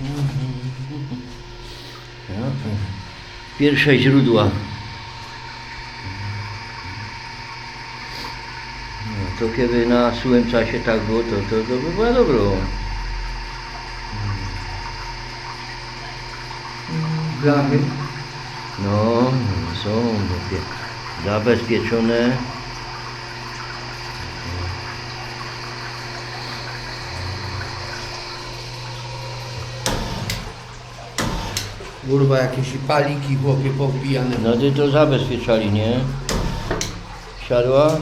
No, pierwsze źródła. No, to kiedy na sułym czasie tak było, to, to, to by było dobro. Blachy. No, są zabezpieczone. Kurwa, jakieś paliki chłopie powbijane. No ty to zabezpieczali, nie? Siadła.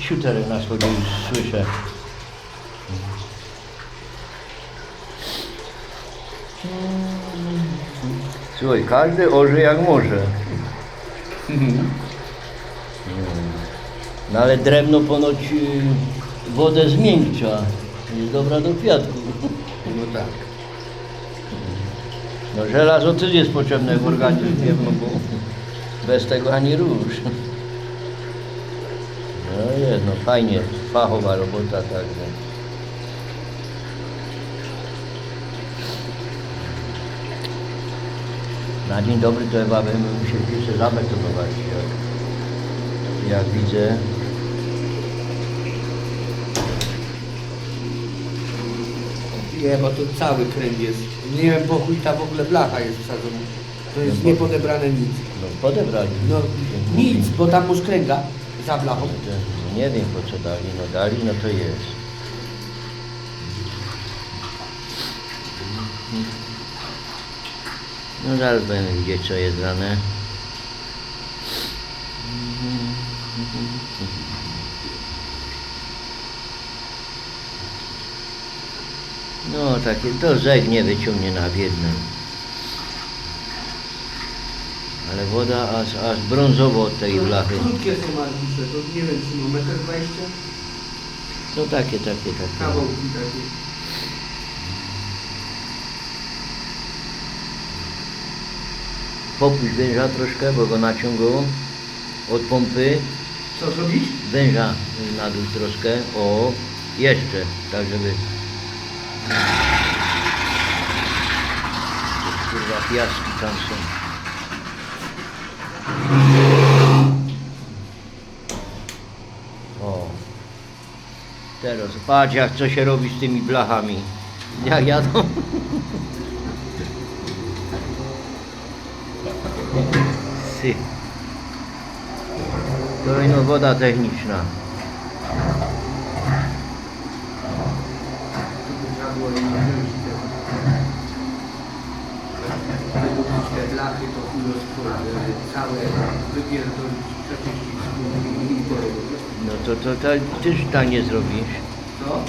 Siuterek na schodzi już słyszę. Słuchaj, każdy orze jak może. No ale drewno ponoć y, wodę zmiękcza. Jest dobra do kwiatków. No tak. No żelazo też jest potrzebne w organizmie, no bo bez tego ani rusz. No jest, no fajnie, fachowa robota także. Na dzień dobry to chyba bym musiał zabetonować, jak, jak widzę. Nie, bo to cały kręg jest. Nie wiem, po chuj ta w ogóle blacha jest wsadzona. To jest No bo- niepodebrane nic. No podebrali. No nic, bo tam masz kręga za blachą. To Nie wiem po co dali, no dali, no to jest. No zaraz będziemy widzieć co jest dane. No takie, to rzek nie wyciągnie na jednym. Ale woda aż, aż brązowo od tej blachy. Krótkie są arkusze, to nie wiem, czy ma metr 20? No takie, takie, takie. Kawałki takie. Popuść węża troszkę, bo go naciągło od pompy. Co zrobić? Węża na dół troszkę. O, jeszcze, tak żeby... Kurwa, piaski tam są. O. Teraz patrz jak co się robi z tymi blachami. Jak jadą. Sy. Ino woda techniczna. To mnóstwo całe wypierdolić, przeczyścić i porobić. No to, to, to też tak nie zrobisz. Co?